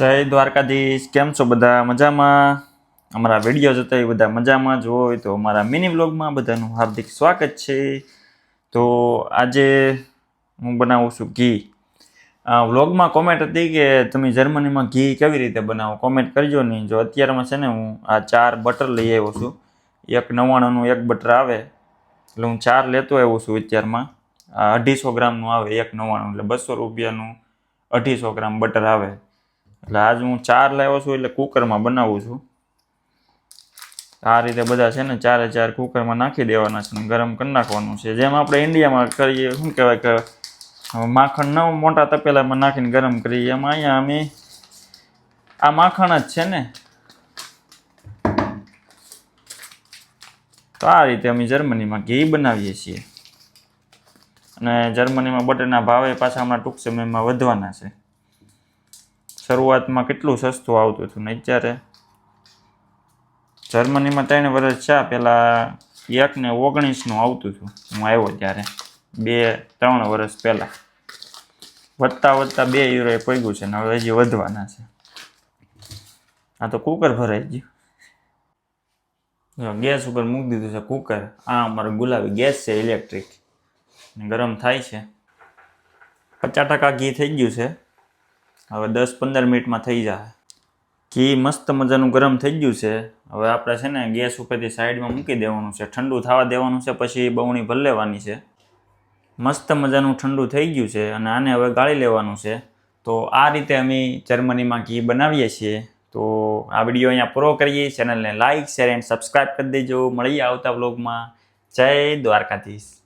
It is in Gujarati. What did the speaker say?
જય દ્વારકાધીશ. કેમ છો બધા? મજામાં? અમારા વીડિયો જોતા એ બધા મજામાં જ હોય તો અમારા મિની વ્લોગમાં બધાનું હાર્દિક સ્વાગત છે. તો આજે હું બનાવું છું ઘી. વ્લોગમાં કોમેન્ટ હતી કે તમે જર્મનીમાં ઘી કેવી રીતે બનાવો? કોમેન્ટ કરજો નહીં જો અત્યારમાં છે ને હું આ ચાર બટર લઈ આવ્યો છું. એક નવ્વાણુંનું એક બટર આવે. એટલે હું ચાર લેતો આવ્યો છું અત્યારમાં. અઢીસો ગ્રામનું આવે, એક નવ્વાણું. એટલે બસો રૂપિયાનું અઢીસો ગ્રામ બટર આવે. એટલે આજ હું ચાર લાવ્યો છું એટલે કુકરમાં બનાવું છું. આ રીતે બધા છે ને ચારે ચાર કુકરમાં નાખી દેવાના છે ગરમ કરી નાખવાનું છે. જેમ આપણે ઇન્ડિયામાં કરીએ, શું કહેવાય કે માખણ ન મોટા તપેલામાં નાખીને ગરમ કરીએ, એમાં અહીંયા અમે આ માખણ જ છે ને. તો આ રીતે અમે જર્મનીમાં ઘી બનાવીએ છીએ. અને જર્મનીમાં બટરના ભાવે પાછા હમણાં ટૂંક સમયમાં વધવાના છે. શરૂઆતમાં કેટલું સસ્તું આવતું હતું ને અત્યારે? જર્મનીમાં ત્રણ વર્ષ છે. પહેલાં એક ને ઓગણીસનું આવતું હતું. હું આવ્યો ત્યારે. બે, ત્રણ વર્ષ પહેલાં. વધતા વધતા બે યુરોએ પગ્યું છે ને હવે હજી વધવાના છે. આ તો કુકર ભરાઈ ગયું. ગેસ ઉપર મૂકી દીધું છે કુકર આ અમારો ગુલાબી ગેસ છે ઇલેક્ટ્રિક ગરમ થાય છે. પચાસ ટકા ઘી થઈ ગયું છે. હવે દસ પંદર મિનિટમાં થઈ જાય. ઘી મસ્ત મજાનું ગરમ થઈ ગયું છે. હવે આપણે છે ને ગેસ ઉપરથી સાઈડમાં મૂકી દેવાનું છે. ઠંડુ થવા દેવાનું છે, પછી બવણી ભરી લેવાની છે. મસ્ત મજાનું ઠંડુ થઈ ગયું છે અને આને હવે ગાળી લેવાનું છે. તો આ રીતે અમે જર્મનીમાં ઘી બનાવીએ છીએ. તો આ વીડિયો અહીંયા પૂરો કરીએ. ચેનલને લાઇક શેર એન્ડ સબસ્ક્રાઈબ કરી દેજો. મળીએ આવતા વ્લોગમાં. જય દ્વારકાધીશ.